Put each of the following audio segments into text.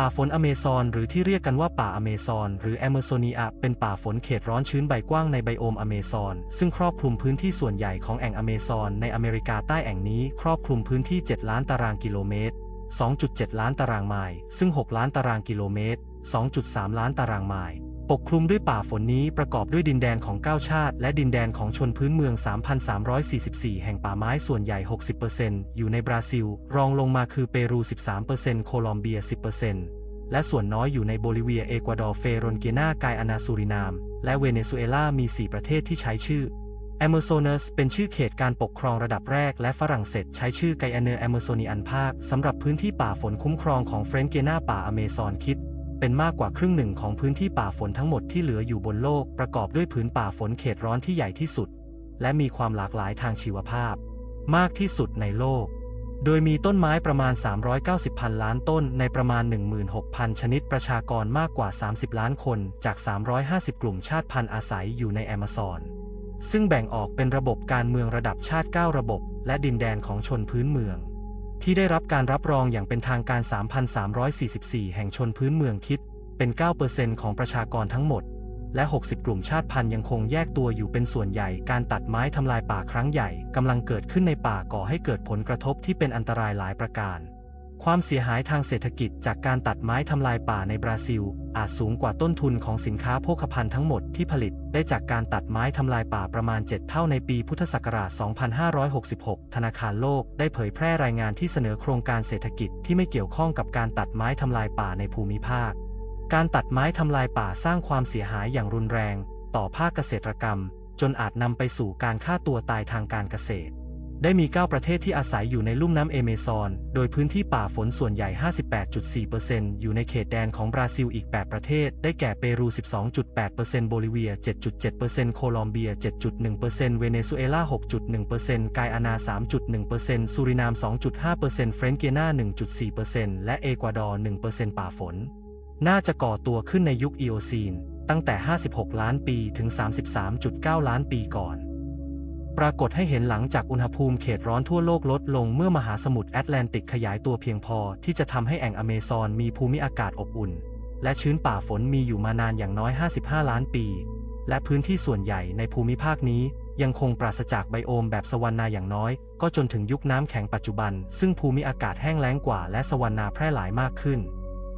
ป่าฝนอเมซอนหรือที่เรียกกันว่าป่าอเมซอนหรือแอมโซเนียเป็นป่าฝนเขตร้อนชื้นใบกว้างในไบโอมอเมซอนซึ่งครอบคลุมพื้นที่ส่วนใหญ่ของแอ่งอเมซอนในอเมริกาใต้แอ่งนี้ครอบคลุมพื้นที่ 7 ล้านตารางกิโลเมตร 2.7 ล้านตารางไมล์ซึ่ง 6 ล้านตารางกิโลเมตร 2.3 ล้านตารางไมล์ ปกคลุมด้วยป่าฝนนี้ประกอบด้วยดินแดนของ9ชาติ และดินแดนของชนพื้นเมือง 3,344 แห่งป่าไม้ส่วนใหญ่ 60%อยู่ในบราซิล รองลงมาคือเปรู 13%โคลอมเบีย 10%และส่วนน้อยอยู่ในโบลิเวีย เอกวาดอร์ เฟรนเกนาไกอานาซูรินาม และเวเนซุเอลา มี 4 ประเทศที่ใช้ชื่อแอมโซนัสเป็นชื่อเขตการปกครองระดับแรกและฝรั่งเศสใช้ชื่อไกอาเนอร์แอมโซนีอันภาคสำหรับพื้นที่ป่าฝนคุ้มครองของเฟรนเกนาป่าอเมซอนคิด เป็นมากกว่าครึ่งหนึ่งของพื้นที่ป่าฝนทั้งหมดที่เหลืออยู่บนโลกประกอบด้วยผืนป่าฝนเขตร้อนที่ใหญ่ที่สุด และมีความหลากหลายทางชีวภาพ มากที่สุดในโลก โดยมีต้นไม้ประมาณ 390 พันล้านต้นในประมาณ 16,000 ชนิดประชากรมากกว่า 30 ล้านคนจาก 350 กลุ่มชาติพันธุ์อาศัยอยู่ในแอมะซอน ซึ่งแบ่งออกเป็นระบบการเมืองระดับชาติ 9 ระบบ และดินแดนของชนพื้นเมือง ที่ได้รับการรับรองอย่างเป็นทางการ 3,344 แห่งชนพื้นเมืองคิด เป็น 9%ของประชากรทั้งหมด และ 60 กลุ่มชาติพันธุ์ยังคงแยกตัวอยู่เป็นส่วนใหญ่ การตัดไม้ทำลายป่าครั้งใหญ่กำลังเกิดขึ้นในป่าก่อให้เกิดผลกระทบที่เป็นอันตรายหลายประการ ความเสียหายทางเศรษฐกิจจากการตัดไม้ทำลายป่าในบราซิล อาจสูงกว่าต้นทุนของสินค้าโภคภัณฑ์ทั้งหมดที่ผลิตได้จากการตัดไม้ทำลายป่าประมาณ 7 เท่าในปีพุทธศักราช 2566 ธนาคารโลกได้เผยแพร่รายงานที่เสนอโครงการเศรษฐกิจที่ไม่เกี่ยวข้องกับการตัดไม้ทำลายป่าในภูมิภาค การตัดไม้ทำลายป่าสร้างความเสียหายอย่างรุนแรง ต่อภาคเกษตรกรรม จนอาจนำไปสู่การฆ่าตัวตายทางการเกษตร ได้มี 9 ประเทศที่อาศัยอยู่ในลุ่มน้ำเอเมซอน โดยพื้นที่ป่าฝนส่วนใหญ่ 58.4%อยู่ในเขตแดนของบราซิลอีก 8 ประเทศ ได้แก่เปรู 12.8%โบลิเวีย 7.7%โคลอมเบีย 7.1%เวเนซุเอลา 6.1%ไกอานา 3.1%ซูรินาม 2.5%เฟรนเกนา 1.4%และเอกวาดอร์ 1%ป่าฝน น่าจะก่อตัวขึ้นในยุคอีโอซีน ตั้งแต่ 56 ล้านปีถึง 33.9 ล้านปีก่อน ปรากฏให้เห็นหลังจากอุณหภูมิเขตร้อนทั่วโลกลดลงเมื่อมหาสมุทรแอตแลนติกขยายตัวเพียงพอที่จะทำให้แอ่งอเมซอนมีภูมิอากาศอบอุ่น และชื้นป่าฝนมีอยู่มานานอย่างน้อย 55 ล้านปี และพื้นที่ส่วนใหญ่ในภูมิภาคนี้ยังคงปราศจากไบโอมแบบสวรรณาอย่างน้อย ก็จนถึงยุคน้ำแข็งปัจจุบัน ซึ่งภูมิอากาศแห้งแล้งกว่าและสวรรณาแพร่หลายมากขึ้น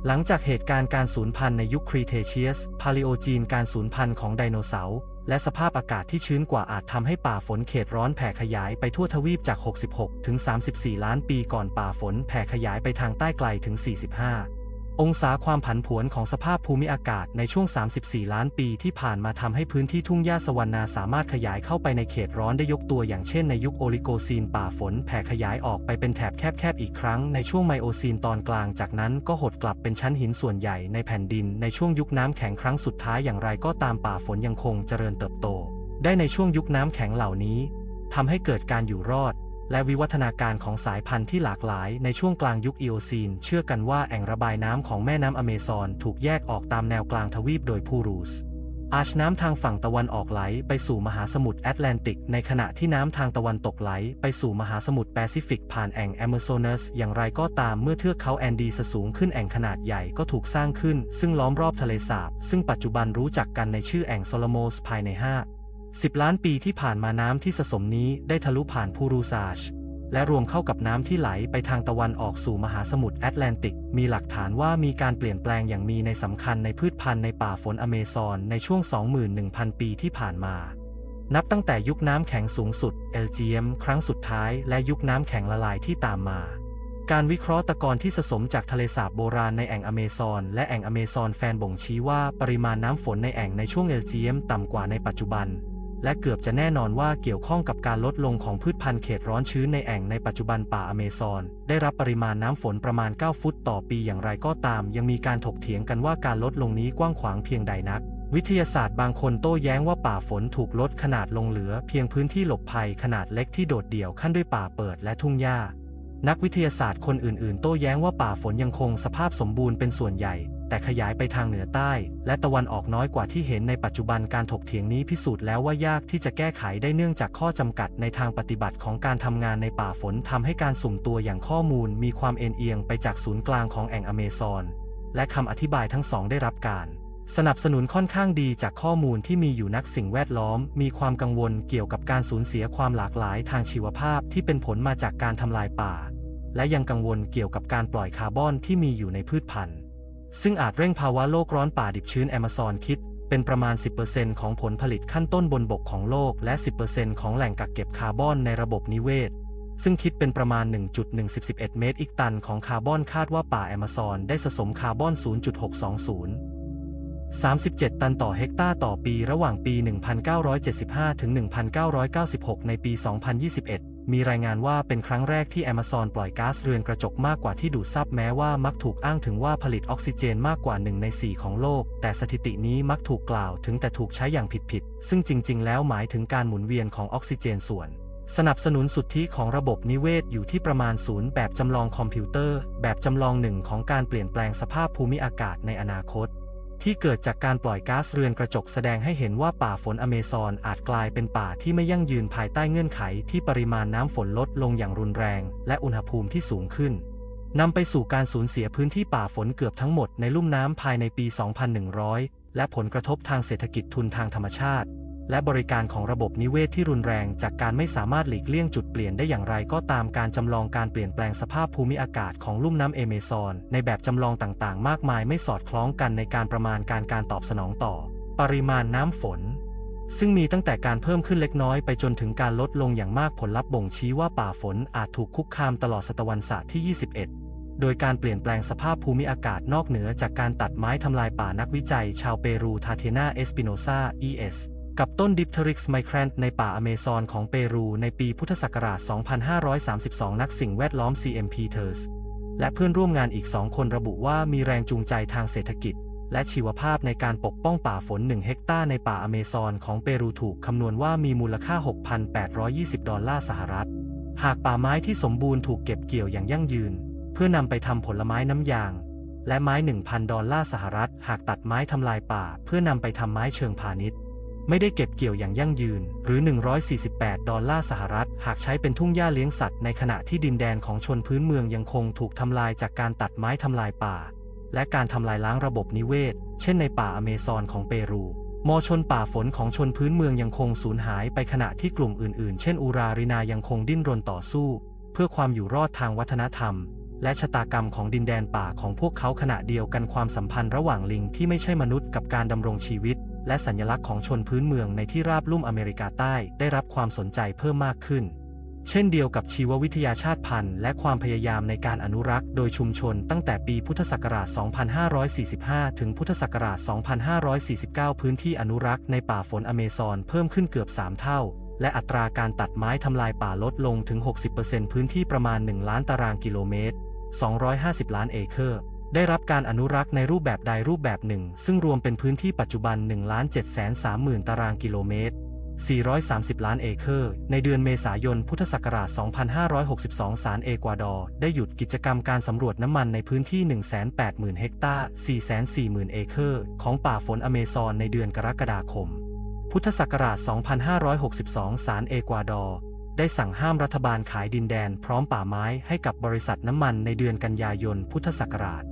หลังจากเหตุการณ์การสูญพันธุ์ในยุคครีเทเชียส พาลิโอจีนการสูญพันธุ์ของไดโนเสาร์ และสภาพอากาศที่ชื้นกว่าอาจทำให้ป่าฝนเขตร้อนแผ่ขยายไปทั่วทวีปจาก 66 ถึง 34 ล้านปีก่อนป่าฝนแผ่ขยายไปทางใต้ไกลถึง 45 องศาความผันผวนของสภาพภูมิอากาศในช่วง 34 ล้านปีที่ผ่านมาทำให้พื้นที่ทุ่งหญ้าสวรรณาสามารถขยายเข้าไปในเขตร้อนได้ยกตัวอย่างเช่นในยุคโอลิโกซีนป่าฝนแผ่ขยายออกไปเป็นแถบแคบๆอีกครั้งในช่วงไมโอซีนตอนกลางจากนั้นก็หดกลับเป็นชั้นหินส่วนใหญ่ในแผ่นดินในช่วงยุคน้ำแข็งครั้งสุดท้ายอย่างไรก็ตามป่าฝนยังคงเจริญเติบโต ได้ในช่วงยุคน้ำแข็งเหล่านี้ทำให้เกิดการอยู่รอด และวิวัฒนาการของสายพันธุ์ที่หลากหลายในช่วงกลางยุคอีโอซีน เชื่อกันว่าแอ่งระบายน้ำของแม่น้ำอเมซอนถูกแยกออกตามแนวกลางทวีปโดยพูรูสอาชน้ำทางฝั่งตะวันออกไหลไปสู่มหาสมุทรแอตแลนติก ในขณะที่น้ำทางตะวันตกไหลไปสู่มหาสมุทรแปซิฟิกผ่านแอ่งแอมะโซนัสอย่างไรก็ตามเมื่อเทือกเขาแอนดีสสูงขึ้นแอ่งขนาดใหญ่ก็ถูกสร้างขึ้น ซึ่งล้อมรอบทะเลสาบ ซึ่งปัจจุบันรู้จักกันในชื่อแอ่งโซโลโมสภายใน 5 10 ล้านปีที่ผ่านมาน้ำที่สะสมนี้ได้ทะลุผ่านพูรูซาช และรวมเข้ากับน้ำที่ไหลไปทางตะวันออกสู่มหาสมุทรแอตแลนติก มีหลักฐานว่ามีการเปลี่ยนแปลงอย่างมีในสำคัญในพืชพันธุ์ในป่าฝนอเมซอนในช่วง 21,000 ปีที่ผ่านมานับตั้งแต่ยุคน้ำแข็งสูงสุดเอลจีเอมครั้งสุดท้ายและยุคน้ำแข็งละลายที่ตามมา การวิเคราะห์ตะกอนที่สะสมจากทะเลสาบโบราณในแอ่งอเมซอน และแอ่งอเมซอนแฟนบ่งชี้ว่าปริมาณน้ำฝนในแอ่งในช่วงเอลจีเอมต่ำกว่าในปัจจุบัน และเกือบจะแน่นอนว่าเกี่ยวข้องกับการลดลงของพืชพันธุ์เขตร้อนชื้นในแอ่งในปัจจุบันป่าอเมซอน ได้รับปริมาณน้ำฝนประมาณ 9 ฟุตต่อปีอย่างไรก็ตาม ยังมีการถกเถียงกันว่าการลดลงนี้กว้างขวางเพียงใดนัก วิทยาศาสตร์บางคนโต้แย้งว่าป่าฝนถูกลดขนาดลงเหลือ เพียงพื้นที่หลบภัยขนาดเล็กที่โดดเดี่ยวขั้นด้วยป่าเปิดและทุ่งหญ้านักวิทยาศาสตร์คนอื่น ๆ โต้แย้งว่าป่าฝนยังคงสภาพสมบูรณ์เป็นส่วนใหญ่ แต่ขยายไปทางเหนือใต้ และตะวันออกน้อยกว่าที่เห็นในปัจจุบันการถกเถียงนี้พิสูจน์แล้วว่ายากที่จะแก้ไขได้เนื่องจากข้อจำกัดในทางปฏิบัติของการทำงานในป่าฝนทำให้การสุ่มตัวอย่างข้อมูลมีความเอ็นเอียงไปจากศูนย์กลางของแอ่งอเมซอน และคำอธิบายทั้งสองได้รับการสนับสนุนค่อนข้างดีจากข้อมูลที่มีอยู่นักสิ่งแวดล้อม มีความกังวลเกี่ยวกับการสูญเสียความหลากหลายทางชีวภาพที่เป็นผลมาจากการทำลายป่า และยังกังวลเกี่ยวกับการปล่อยคาร์บอนที่มีอยู่ในพืชพันธุ์ ซึ่งอาจเร่งภาวะโลกร้อนป่าดิบชื้นแอมะซอนคิด เป็นประมาณ 10%ของผลผลิตขั้นต้นบนบกของโลกและ 10%ของแหล่งกักเก็บคาร์บอนในระบบนิเวศ ซึ่งคิดเป็นประมาณ 1.111 เมตร อีกตันของคาร์บอนคาดว่าป่าแอมะซอนได้สะสมคาร์บอน 0.620 37 ตันต่อเฮกตาร์ต่อปีระหว่างปี 1975 ถึง 1996 ในปี 2021 มีรายงานว่าเป็นครั้งแรกที่แอมะซอนปล่อยก๊าซเรือนกระจกมากกว่าที่ดูดซับแม้ว่ามักถูกอ้างถึงว่าผลิตออกซิเจนมากกว่า1ใน 4 ของโลก แต่สถิตินี้มักถูกกล่าวถึงแต่ถูกใช้อย่างผิดๆ ซึ่งจริง ๆ แล้วหมายถึงการหมุนเวียนของออกซิเจนส่วนสนับสนุนสุทธิของระบบนิเวศอยู่ที่ประมาณศูนย์แบบจำลองคอมพิวเตอร์ แบบจำลองหนึ่งของการเปลี่ยนแปลงสภาพภูมิอากาศในอนาคต ที่เกิดจากการปล่อยก๊าซเรือนกระจกแสดงให้เห็นว่าป่าฝนอเมซอนอาจกลายเป็นป่าที่ไม่ยั่งยืนภายใต้เงื่อนไขที่ปริมาณน้ำฝนลดลงอย่างรุนแรง และอุณหภูมิที่สูงขึ้นนำไปสู่การสูญเสียพื้นที่ป่าฝนเกือบทั้งหมดในลุ่มน้ำภายในปี 2100 และผลกระทบทางเศรษฐกิจทุนทางธรรมชาติ และบริการของระบบนิเวศที่รุนแรง จากการไม่สามารถหลีกเลี่ยงจุดเปลี่ยนได้อย่างไรก็ตามการจำลองการเปลี่ยนแปลงสภาพภูมิอากาศของลุ่มน้ำเอเมซอน ในแบบจำลองต่างๆ มากมายไม่สอดคล้องกันในการประมาณการการตอบสนองต่อ ปริมาณน้ำฝน ซึ่งมีตั้งแต่การเพิ่มขึ้นเล็กน้อยไปจนถึงการลดลงอย่างมากผลลัพธ์บ่งชี้ว่าป่าฝนอาจถูกคุกคามตลอดศตวรรษศาสตร์ที่ 21โดยการเปลี่ยนแปลงสภาพภูมิอากาศนอกเหนือจากการตัดไม้ทำลายป่านักวิจัยชาวเปรูทาเทนาเอสปิโนซา ES กับต้นดิปเทริกส์ไมแครนในป่าอเมซอนของเปรูในปีพุทธศักราช 2532 นักสิ่งแวดล้อม CMP t e r s และเพื่อนร่วมงานอีกสองคนระบุว่ามีแรงจูงใจทางเศรษฐกิจ และชีวภาพในการปกป้องป่าฝน 1 เฮกตาร์ในป่าอเมซอนของเปรูถูกคำนวณว่ามีมูลค่า 6,820 ดอลลาร์สหรัฐ หากป่าไม้ที่สมบูรณ์ถูกเก็บเกี่ยวอย่างยั่งยืน เพื่อนำไปทำผลไม้น้ำยาง และไม้ 1,000 ดอลลาร์สหรัฐ หากตัดไม้ทำลายป่า เพื่อนำไปทำไม้เชิงพาณิชย์ ไม่ได้เก็บเกี่ยวอย่างยั่งยืน หรือ 148 ดอลลาร์สหรัฐ หากใช้เป็นทุ่งหญ้าเลี้ยงสัตว์ในขณะที่ดินแดนของชนพื้นเมืองยังคงถูกทำลายจากการตัดไม้ทำลายป่า และการทำลายล้างระบบนิเวศ เช่นในป่าอเมซอนของเปรูมอชนป่าฝนของชนพื้นเมืองยังคงสูญหายไปขณะที่กลุ่มอื่นๆ เช่นอูรารินายังคงดิ้นรนต่อสู้ เพื่อความอยู่รอดทางวัฒนธรรม และชะตากรรมของดินแดนป่าของพวกเขาขณะเดียวกันความสัมพันธ์ระหว่างลิงที่ไม่ใช่มนุษย์กับการดำรงชีวิต และสัญลักษณ์ของชนพื้นเมืองในที่ราบลุ่มอเมริกาใต้ได้รับความสนใจเพิ่มมากขึ้น เช่นเดียวกับชีววิทยาชาติพันธุ์และความพยายามในการอนุรักษ์โดยชุมชนตั้งแต่ปีพุทธศักราช 2545 ถึงพุทธศักราช 2549 พื้นที่อนุรักษ์ในป่าฝนอเมซอนเพิ่มขึ้นเกือบ 3 เท่าและอัตราการตัดไม้ทำลายป่าลดลงถึง 60%พื้นที่ประมาณ 1 ล้านตารางกิโลเมตร 250 ล้านเอเคอร์ ได้รับการอนุรักษ์ในรูปแบบใดรูปแบบหนึ่ง ซึ่งรวมเป็นพื้นที่ปัจจุบัน 1 7 3 0 0 0 0 ตารางกิโลเมตร 430 ล้านเอเคอร์ ในเดือนเมษายน พุทธศักราช 2562 ศาลเอกวาดอร์ได้หยุดกิจกรรมการสำรวจน้ำมันในพื้นที่ 180,000 เฮกตาร์ 440,000 เอเคอร์ ของป่าฝนอเมซอนในเดือนกรกฎาคม พุทธศักราช 2562 ศาลเอกวาดอร์ได้สั่งห้ามรัฐบาลขายดินแดนพร้อมป่าไม้ให้กับบริษัทน้ำมันในเดือนกันยายน พุทธศักราช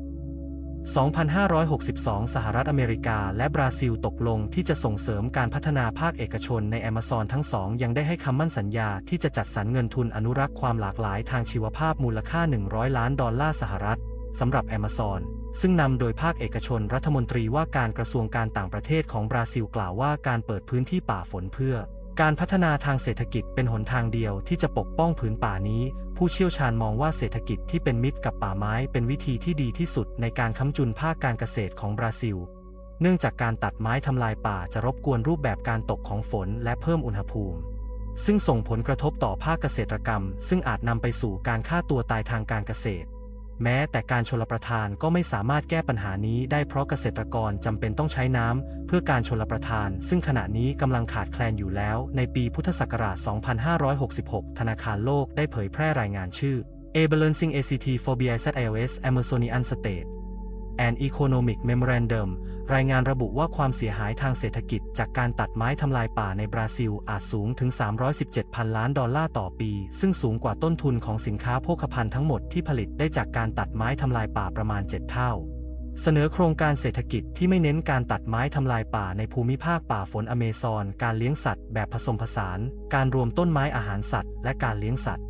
2562 สหรัฐอเมริกาและบราซิลตกลงที่จะส่งเสริมการพัฒนาภาคเอกชนในแอมะซอนทั้งสองยังได้ให้คำมั่นสัญญาที่จะจัดสรรเงินทุนอนุรักษ์ความหลากหลายทางชีวภาพมูลค่า 100 ล้านดอลลาร์สหรัฐสำหรับแอมะซอนซึ่งนำโดยภาคเอกชนรัฐมนตรีว่าการกระทรวงการต่างประเทศของบราซิลกล่าวว่าการเปิดพื้นที่ป่าฝนเพื่อ การพัฒนาทางเศรษฐกิจเป็นหนทางเดียวที่จะปกป้องผืนป่านี้ ผู้เชี่ยวชาญมองว่าเศรษฐกิจที่เป็นมิตรกับป่าไม้เป็นวิธีที่ดีที่สุดในการค้ำจุนภาคการเกษตรของบราซิล เนื่องจากการตัดไม้ทำลายป่าจะรบกวนรูปแบบการตกของฝนและเพิ่มอุณหภูมิ ซึ่งส่งผลกระทบต่อภาคเกษตรกรรม ซึ่งอาจนำไปสู่การฆ่าตัวตายทางการเกษตร แม้แต่การชลประทานก็ไม่สามารถแก้ปัญหานี้ได้เพราะเกษตรกรจำเป็นต้องใช้น้ำเพื่อการชลประทาน ซึ่งขณะนี้กำลังขาดแคลนอยู่แล้ว ในปีพุทธศักราช 2566 ธนาคารโลกได้เผยแพร่รายงานชื่อ A Balancing ACT for BIZIOS Amazonian State and Economic Memorandum รายงานระบุว่าความเสียหายทางเศรษฐกิจจากการตัดไม้ทำลายป่าในบราซิลอาจสูงถึง 317พันล้านดอลลาร์ต่อปี ซึ่งสูงกว่าต้นทุนของสินค้าโภคภัณฑ์ทั้งหมดที่ผลิตได้จากการตัดไม้ทำลายป่าประมาณ 7 เท่า เสนอโครงการเศรษฐกิจที่ไม่เน้นการตัดไม้ทำลายป่าในภูมิภาคป่าฝนอเมซอน การเลี้ยงสัตว์แบบผสมผสาน การรวมต้นไม้อาหารสัตว์ และการเลี้ยงสัตว์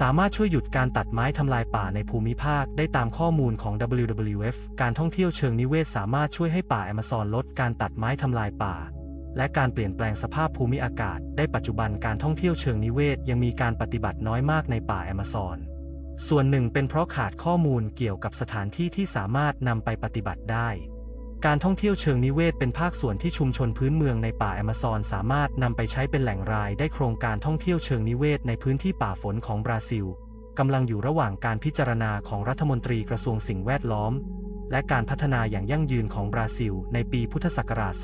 สามารถช่วยหยุดการตัดไม้ทำลายป่าในภูมิภาคได้ตามข้อมูลของ WWF การท่องเที่ยวเชิงนิเวศสามารถช่วยให้ป่าแอมะซอนลดการตัดไม้ทำลายป่า และการเปลี่ยนแปลงสภาพภูมิอากาศ ได้ปัจจุบันการท่องเที่ยวเชิงนิเวศยังมีการปฏิบัติน้อยมากในป่าแอมะซอน ส่วนหนึ่งเป็นเพราะขาดข้อมูลเกี่ยวกับสถานที่ที่สามารถนำไปปฏิบัติได้ การท่องเที่ยวเชิงนิเวศเป็นภาคส่วนที่ชุมชนพื้นเมืองในป่าแอมะซอนสามารถนำไปใช้เป็นแหล่งรายได้โครงการท่องเที่ยวเชิงนิเวศในพื้นที่ป่าฝนของบราซิลกำลังอยู่ระหว่างการพิจารณาของรัฐมนตรีกระทรวงสิ่งแวดล้อม และการพัฒนาอย่างยั่งยืนของบราซิล ในปีพุทธศักราช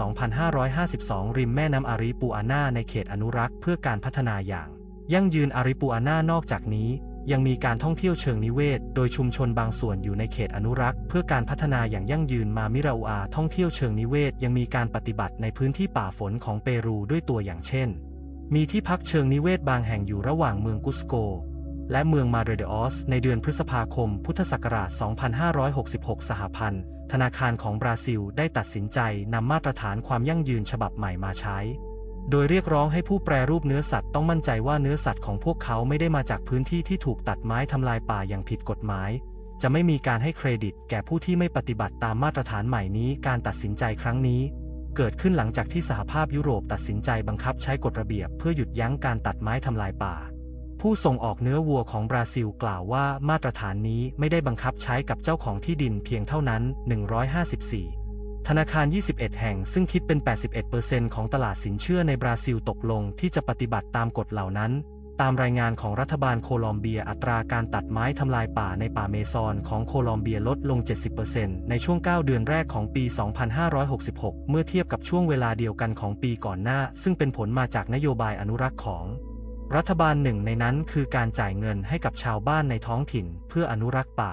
2552 ริมแม่น้ำอาริปูอาน่าในเขตอนุรักษ์เพื่อการพัฒนาอย่าง ยั่งยืนอาริปูอาน่านอกจากนี้ ยังมีการท่องเที่ยวเชิงนิเวศ โดยชุมชนบางส่วนอยู่ในเขตอนุรักษ์ เพื่อการพัฒนาอย่างยั่งยืนมามิราอูอาท่องเที่ยวเชิงนิเวศ ยังมีการปฏิบัติในพื้นที่ป่าฝนของเปรูด้วยตัวอย่างเช่น มีที่พักเชิงนิเวศบางแห่งอยู่ระหว่างเมืองกุสโก และเมืองมาเรเดออสในเดือนพฤษภาคม พุทธศักราช 2566 สหพันธ์ธนาคารของบราซิลได้ตัดสินใจนำมาตรฐานความยั่งยืนฉบับใหม่มาใช้ โดยเรียกร้องให้ผู้แปรรูปเนื้อสัตว์ต้องมั่นใจว่าเนื้อสัตว์ของพวกเขาไม่ได้มาจากพื้นที่ที่ถูกตัดไม้ทำลายป่าอย่างผิดกฎหมาย จะไม่มีการให้เครดิตแก่ผู้ที่ไม่ปฏิบัติตามมาตรฐานใหม่นี้ การตัดสินใจครั้งนี้ เกิดขึ้นหลังจากที่สหภาพยุโรปตัดสินใจบังคับใช้กฎระเบียบเพื่อหยุดยั้งการตัดไม้ทำลายป่า ผู้ส่งออกเนื้อวัวของบราซิลกล่าวว่ามาตรฐานนี้ไม่ได้บังคับใช้กับเจ้าของที่ดินเพียงเท่านั้น 154 ธนาคาร 21 แห่งซึ่งคิดเป็น 81%ของตลาดสินเชื่อในบราซิลตกลงที่จะปฏิบัติตามกฎเหล่านั้น ตามรายงานของรัฐบาลโคลอมเบียอัตราการตัดไม้ทำลายป่าในป่าเมซอนของโคลอมเบียลดลง 70%ในช่วง 9 เดือนแรกของปี 2566 เมื่อเทียบกับช่วงเวลาเดียวกันของปีก่อนหน้า ซึ่งเป็นผลมาจากนโยบายอนุรักษ์ของ รัฐบาลหนึ่งในนั้นคือการจ่ายเงินให้กับชาวบ้านในท้องถิ่น เพื่ออนุรักษ์ป่า